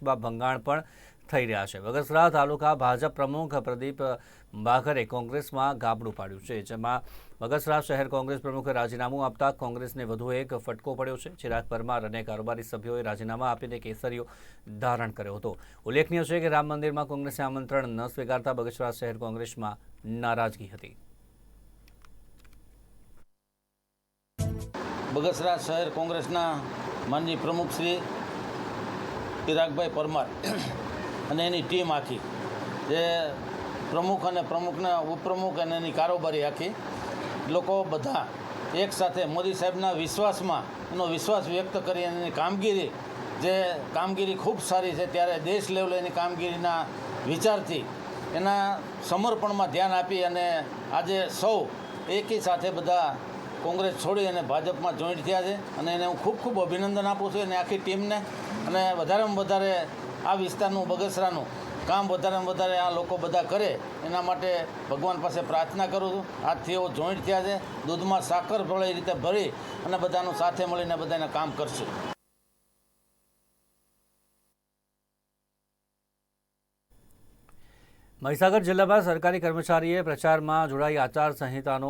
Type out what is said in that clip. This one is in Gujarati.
પક્ષમાં ભંગાણ પણ થઈ રહ્યા છે. બગસરા તાલુકા ભાજપ પ્રમુખ પ્રદીપ બાખરે કોંગ્રેસમાં ગાબડું પાડ્યું છે, જેમાં બગસરા શહેર કોંગ્રેસ પ્રમુખે રાજીનામું આપતા કોંગ્રેસને વધુ એક ફટકો પડ્યો છે ચિરાગ પરમાર અને કારોબારી સભ્યોએ રાજીનામા આપીને કેસરીઓ ધારણ કર્યો હતો. ઉલ્લેખનીય છે કે રામ મંદિરમાં કોંગ્રેસે આમંત્રણ ન સ્વીકારતા બગસરા શહેર કોંગ્રેસમાં નારાજગી હતી. બગસરા શહેર કોંગ્રેસના માનજી પ્રમુખ શ્રી ચિરાગભાઈ પરમાર અને એની ટીમ આખી. જે પ્રમુખ અને પ્રમુખના ઉપપ્રમુખ અને એની કારોબારી આખી. લોકો બધા એક સાથે મોદી સાહેબના વિશ્વાસમાં, એનો વિશ્વાસ વ્યક્ત કરી અને એની કામગીરી, જે કામગીરી ખૂબ સારી છે, ત્યારે દેશ લેવલે એની કામગીરીના વિચારથી એના સમર્પણમાં ધ્યાન આપી અને આજે સૌ એકી સાથે બધા કોંગ્રેસ છોડી અને ભાજપમાં જોઈન્ટ થયા છે. અને એને હું ખૂબ ખૂબ અભિનંદન આપું છું. અને આખી ટીમને અને વધારેમાં વધારે આ વિસ્તારનું બગસરાનું કામ વધારેમાં વધારે આ લોકો બધા કરે, એના માટે ભગવાન પાસે પ્રાર્થના કરું છું. આજથી એવો જોઈન્ટ થયા છે. દૂધમાં સાકર ભળે એ રીતે ભરી અને બધાનું સાથે મળીને બધાને કામ કરશું. મહીસાગર જિલ્લામાં સરકારી કર્મચારીએ પ્રચારમાં જોડાઈ આચાર સંહિતાનો